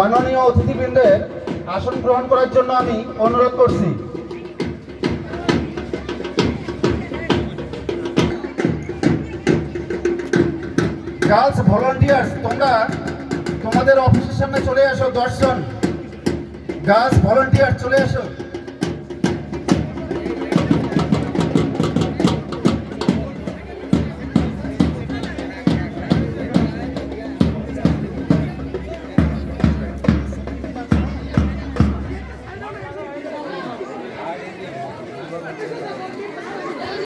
মাননীয় অতিথিবৃন্দের আসন গ্রহণ করার জন্য আমি অনুরোধ করছি। গার্লস ভলান্টিয়ার্স তোমরা তোমাদের অফিসের সামনে চলে আসো দশজন। গার্লস ভলান্টিয়ার চলে আসো